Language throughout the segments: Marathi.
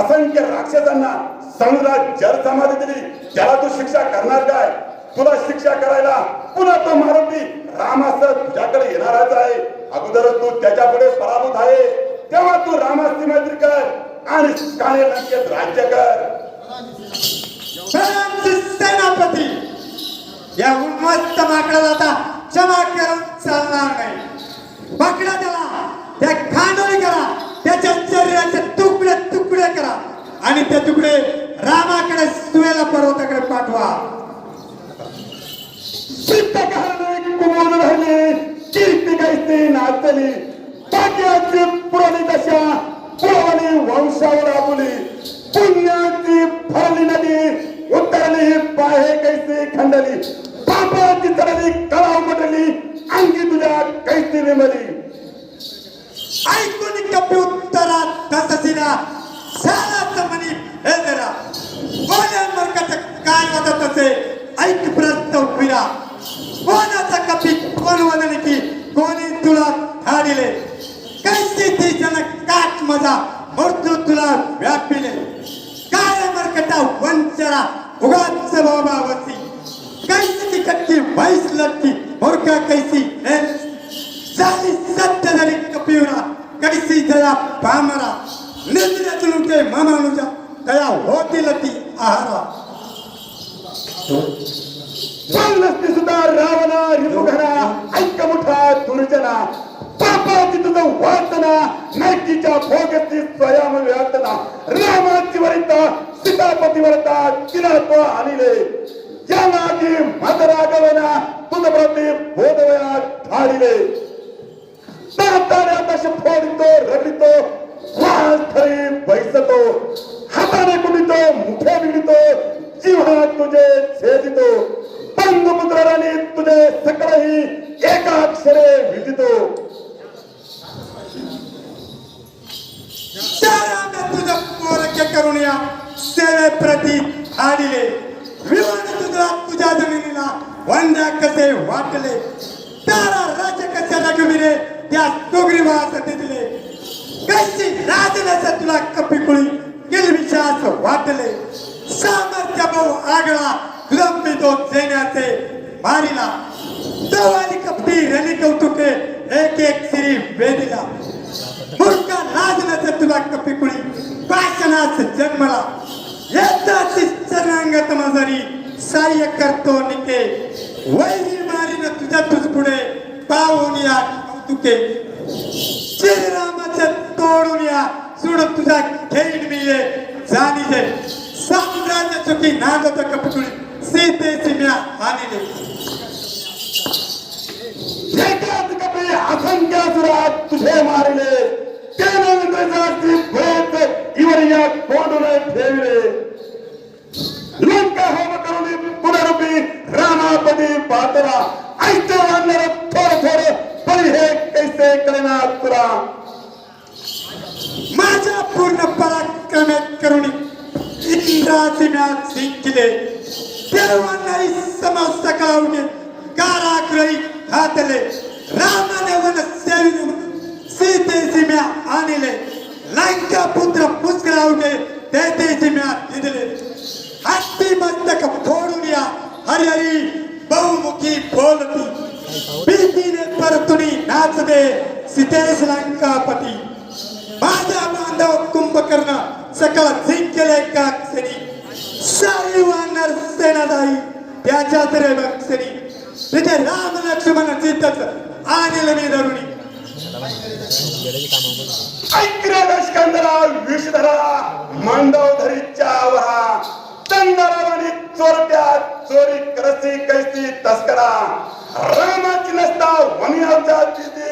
असंख्य राक्षसांना समुद्रात जल समाधी दिली त्याला तू शिक्षा करणार काय? तुला शिक्षा करायला पुन्हा तो मारुती रामास्त्र तुझ्याकडे येणारच आहे. अगोदर तू त्याच्यापुढे पराभूत आहे. तेव्हा तू रामाची मैत्री कर आणि काळे लंकेत राज्य कर. सेनापती या उन्मस्त माकडाला आता क्षमा करून चालणार नाही. माकडा त्याला त्या खांडोळी करा त्याच्या शरीराचे तुकडे तुकडे करा आणि ते तुकडे रामाकडे सुवेला पर्वताकडे पाठवा. चित्त घालणे कुमोद राहिले कीर्ती कैसे नाचली भाग्याची पुरली दशा पुरवली वंशावर आपुली पुण्याची भरली नदी उतरली पाहे कैसे खंडली. पापाची चढली कळाव मटली अंगी तुझ्या कैसे विमली. ऐकून कपी उत्तरात तससिना सालाचं म्हणी हे जरा कोण्या मरकाचं काय वाजत असे ऐक प्रस्ताव विरा कोणाचा कपी कोण वदन की कोणी तुला धाडिले? कैसी ती जन काट मजा मृत्यू तुला व्यापिले? काय मरकटा वंचरा उगाच बाबावती कैसी ती कटकी वैस लटकी? मूर्खा कैसी हे झाली सत्य जरी कपिवरा कैसी जया पामरा निद्रेतून उठे मामानुजा तया होतील ती आहारा. हो? सुद्धा रावणा रिपुघना ऐक मुठा दुर्जना. पापाची तुझं वातना नैकीच्या भोगती स्वयं व्यातना रामाची वरिता सीतापती वरता तिला तो आणले ज्याला की बैसतो हाताने कुडितो मुठे बिडितो जीवा तुझे छेदितो. बंधुपुत्राने तुझे सकळही एका अक्षरे विदितो. त्याला तुझं करून या सेवे प्रती आडिले. विवाद तुझा तुझ्या जमिनीला वंद्या कसे वाटले? तारा राज कसे रघुवीरे त्या डोगरी वासते दिले कशी राजण्याचा तुला कपिकुळी किलविशास वाटले. सामर्थ्य भाऊ आगळा. लंबी दोन सेन्याचे मारिला. दवाली कपटी रली कौतुके. एक एक श्री वेदिला मुर्खा राजनाचे तुला कपिकुळी पाषणास जन्मला. येताची चरणांगत मजरी साह्य करतो निके. वैरी मारीन तुझ्या तुझ पुढे पाहून या कौतुके. श्रीराम तोडून या सुड तुझा खेळ मी ये जाणी जे साम्राज्य चुकी नांदत कपटुळी. सीतेची म्या हानिले एकाच कपी असंख्य असुरात तुझे मारिले. त्यानंतर जाती भयत इवर या कोंडून ठेविले. लंका होम करून पुनरुपी रामापदी पातरा ऐसे वानर थोर थोर पण हे कैसे करणार तुरा पराक्रमे करुणी इंद्राचे म्यात जिंकले देवांनाही समस्त कळवणे काराग्रही घातले रामाने वन सेविने सीतेची म्या आणले लंका पुत्र पुष्करावणे तेथेची म्या दिले हत्ती मस्तक फोडून या हरिहरी बहुमुखी बोलती भीतीने परतुनी नाचते सीतेश लंकापती माझा बांधव कुंभकर्ण सकळ जिंकले का क्षणी. सारी वानर सेनादाई त्याच्या तरे क्षणी. तिथे राम लक्ष्मण जितच आणले मी धरुणी. स्कंदरा विषधरा मांडवधरीच्या वरा चंदरावणी चोरट्या चोरी करसी कैसी तस्करा. रामाची नसता वनियाच्या तिथे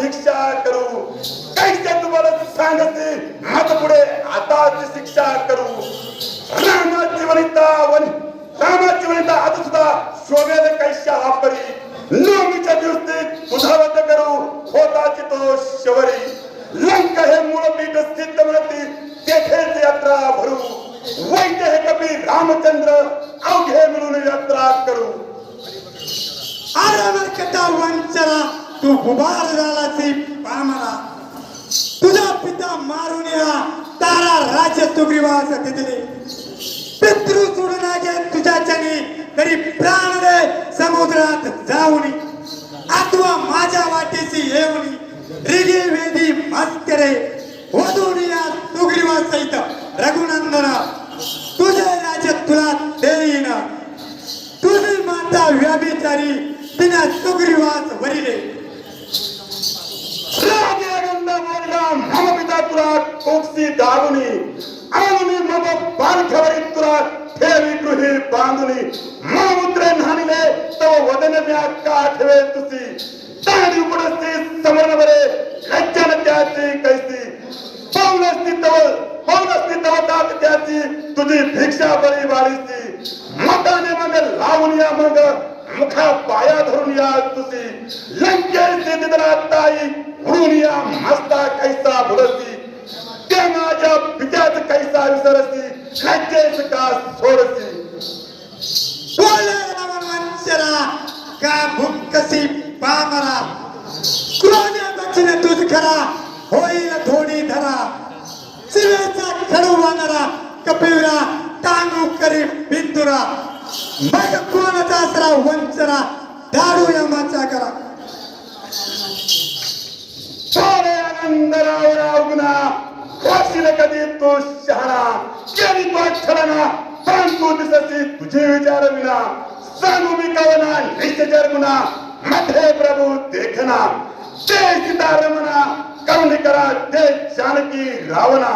भिक्षा करू. कैसे तुम्हाला सांगते? हात पुढे. आताची शिक्षा करू. रामाची वनिता वन रामाची वनिता आता सुद्धा शोभेल कैशा वापरी नवमीच्या दिवशी तुझावत करू. होताची तो शवरी लंका हे मूळ पीठ सिद्ध मिळती तेथेच यात्रा भरू. वैद्य हे कपी रामचंद्र. अवघे मिळून यात्रा करू. आरावर कथा तू उभार तुझा पिता मारून या तारा राज्य सुग्रीवास तिथले पितृ सोडून सोडण्याचे तुझ्याच्याने तरी प्राण दे समुद्रात जाऊनी. अथवा माझ्या वाटेशी येऊनी. रिगी वेदी मस्करे वधून या सुग्रीवास सहित रघुनंदन. तुझे राज्य तुला देईन. तुझी माता व्याभिचारी तिने सुग्रीवास वरिले. राजानंद बोलला मम पिता तुला कोकसी दारुनी आणि मम पालखवरी तुला ठेवी गृही बांधुनी मुद्रे न्हाणिले तव वदन म्या का ठेवे तुसी ताडी उपडस्ती समरण बरे त्याची कैसी पौनस्ती तव पौनस्ती तव तात त्याची तुझी भिक्षा बरी वाढीसी मताने मग लावून या मग मुखा पाया धरून या तुझी लंकेची दिदरा ताई उडून या मस्ता कैसा भुलसी ते माझ्या पित्याच कैसा विसरसी लज्जेच का सोडसी बोले रावण वंशरा का भुक्कसी पामरा? क्रोधे दक्षिणे तुझ खरा होईल थोडी धरा. शिवेचा खडू वानरा कपिवरा टांगू करी बिंदुरा. मग कोणाचा आसरा वंचरा दारू यमाचा करा सारे आनंद राव राव कधी तो शहाणा केली तो छलना परंतु दिसती तुझे विचार विना सांगू मी कवना निश्चर गुना मध्ये प्रभू देखना ते सीता रमना करुणी ते जानकी रावणा